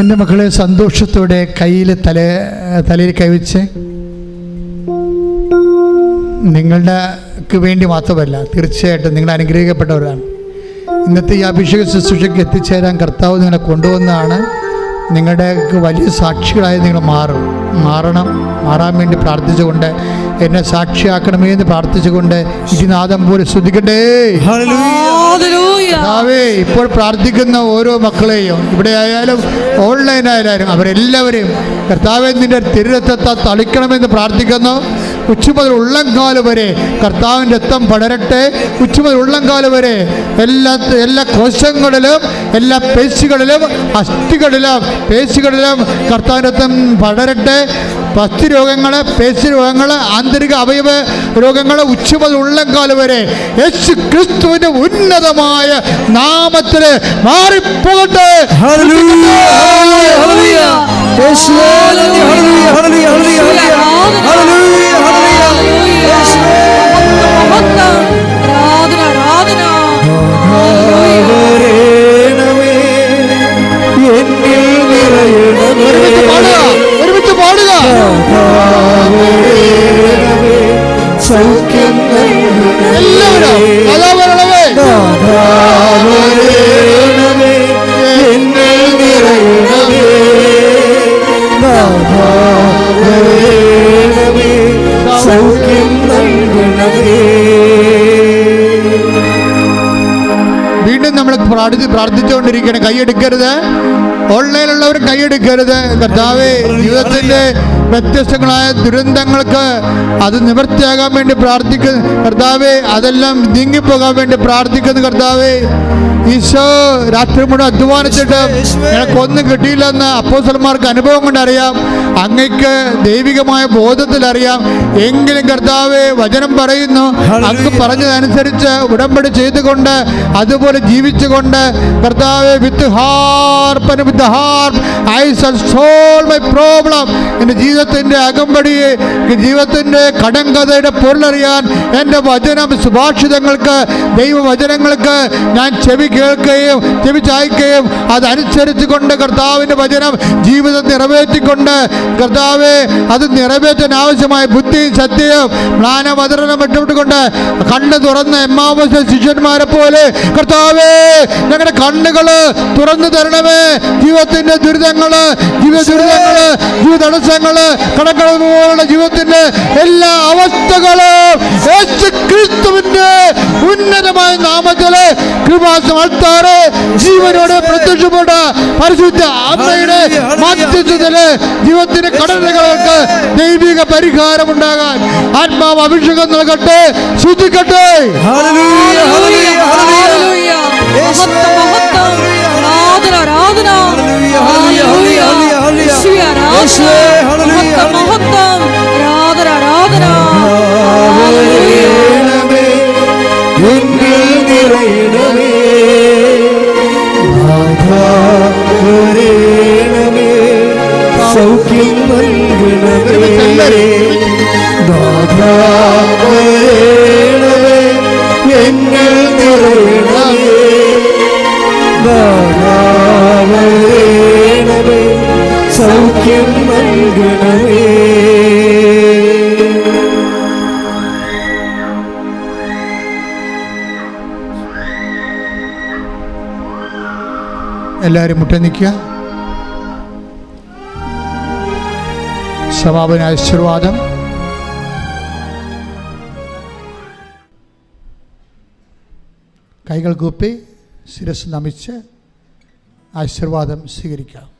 എന്റെ മക്കളെ സന്തോഷത്തോടെ കയ്യിൽ തല തലയിൽ കൈവച്ച് നിങ്ങളുടെക്ക് വേണ്ടി മാത്രമല്ല തീർച്ചയായിട്ടും നിങ്ങൾ അനുഗ്രഹിക്കപ്പെട്ടവരാണ്. ഇന്നത്തെ ഈ അഭിഷേക ശുശ്രൂഷയ്ക്ക് എത്തിച്ചേരാൻ കർത്താവ് നിങ്ങളെ കൊണ്ടുവന്നതാണ്. നിങ്ങളുടെ വലിയ സാക്ഷികളായി നിങ്ങൾ മാറും. മാറണം മാറാൻ വേണ്ടി പ്രാർത്ഥിച്ചുകൊണ്ട് എന്നെ സാക്ഷിയാക്കണമേ എന്ന് പ്രാർത്ഥിച്ചുകൊണ്ട് ഇതിനാദം പോലെ ശ്രദ്ധിക്കട്ടെ. കർത്താവേ ഇപ്പോൾ പ്രാർത്ഥിക്കുന്ന ഓരോ മക്കളെയും ഇവിടെ ആയാലും ഓൺലൈൻ ആയാലും അവരെല്ലാവരെയും കർത്താവെ നിന്റെ തിരുരത്വത്തെ തളിക്കണമെന്ന് പ്രാർത്ഥിക്കുന്നു. ഉച്ചുമുതൽ മുതൽ ഉള്ളംകാൽ വരെ കർത്താവിന്റെ രക്തം പടരട്ടെ. ഉച്ചുമുതൽ മുതൽ ഉള്ളംകാൽ വരെ എല്ലാ എല്ലാ കോശങ്ങളിലും എല്ലാ പേശികളിലും അസ്ഥികളിലും പേശികളിലും കർത്താവിന്റെ രക്തം പടരട്ടെ. പസ്തി രോഗങ്ങൾ പേശി രോഗങ്ങൾ ആന്തരിക അവയവ രോഗങ്ങൾ ഉച്ച മുതൽ ഉള്ളംകാൽ വരെ യേശു ക്രിസ്തുവിന്റെ ഉന്നതമായ നാമത്തിൽ മാറിപ്പോകട്ടെ. പ്രാർത്ഥിച്ച് പ്രാർത്ഥിച്ചുകൊണ്ടിരിക്കണം കൈയെടുക്കരുത് ഓൺലൈനിലുള്ളവർ കൈയെടുക്കരുത് കർത്താവെ ജീവിതത്തിന്റെ വ്യത്യസ്തങ്ങളായ ദുരന്തങ്ങൾക്ക് അത് നിവർത്തിയാകാൻ വേണ്ടി പ്രാർത്ഥിക്കുന്നു. കർത്താവെ അതെല്ലാം നീങ്ങിപ്പോകാൻ വേണ്ടി പ്രാർത്ഥിക്കുന്നു കർത്താവെ. ഈശോ രാത്രി മുഴുവൻ അധ്വാനിച്ചിട്ട് ഞങ്ങൾക്കൊന്നും കിട്ടിയില്ലെന്ന് അപ്പോസന്മാർക്ക് അനുഭവം കൊണ്ടറിയാം. അങ്ങക്ക് ദൈവികമായ ബോധത്തിൽ അറിയാം എങ്കിലും കർത്താവ് വചനം പറയുന്നു. അങ്ങ് പറഞ്ഞതനുസരിച്ച് ഉടമ്പടി ചെയ്തുകൊണ്ട് അതുപോലെ ജീവിച്ചുകൊണ്ട് കർത്താവ് with ഹാർപ്പന് with harp I solve my problem. എന്റെ ജീവിതത്തിന്റെ അകമ്പടിയെ ജീവിതത്തിന്റെ കടങ്കഥയുടെ പൊരുളറിയാൻ എന്റെ വചനം സുഭാഷിതങ്ങൾക്ക് ദൈവവചനങ്ങൾക്ക് ഞാൻ ചെവി കേൾക്കുകയും ചെവി ചായ്ക്കുകയും അതനുസരിച്ച് കൊണ്ട് കർത്താവിന്റെ വചനം ജീവിതം നിറവേറ്റിക്കൊണ്ട് കർത്താവെ അത് നിറവേറ്റാൻ ആവശ്യമായ ബുദ്ധിയും സത്യവും മ്ലാനവതരണം വിട്ടുകൊണ്ട് കണ്ണ് തുറന്ന എമ്മാവശ്യ ശിഷ്യന്മാരെ പോലെ കർത്താവേ ഞങ്ങളുടെ കണ്ണുകൾ തുറന്നു തരണമേ. ജീവിതത്തിന്റെ ദുരിതങ്ങൾ ജീവിത ദുരിതങ്ങൾ ജീവിത തടസ്സങ്ങൾ ജീവിതത്തിന്റെ എല്ലാ അവസ്ഥകളും ക്രിസ്തുവിന്റെ ഉന്നതമായ നാമത്തിൽ കൃപാസം അൾത്താറ് ജീവനോട് പ്രത്യക്ഷപ്പെട്ട പരിശുദ്ധ അമ്മയുടെ മധ്യത്തിൽ ജീവിതത്തിന്റെ കടലുകൾക്ക് ദൈവിക പരിഹാരം ഉണ്ടാകാൻ ആത്മാവ് അഭിഷേകം നൽകട്ടെ ശുദ്ധിക്കട്ടെ ഹല്ലേലൂയ. ഹല്ലേലൂയ. മഹത്വം മഹത്വം. എല്ലാവരും മുട്ട നിൽക്കുക. സമാപന ആശീർവാദം. കൈകൾ കൂപ്പി ശിരസ് നമിച്ച് ആശീർവാദം സ്വീകരിക്കാം.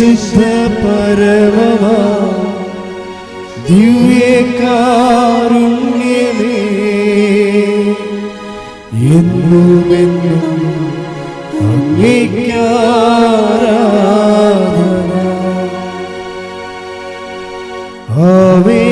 പരിശുദ്ധ പരമമാ ദിവ്യകാരുണ്യമേ എന്നുമെന്നും അങ്ങേക്കാരാധന ആവേ ആവേ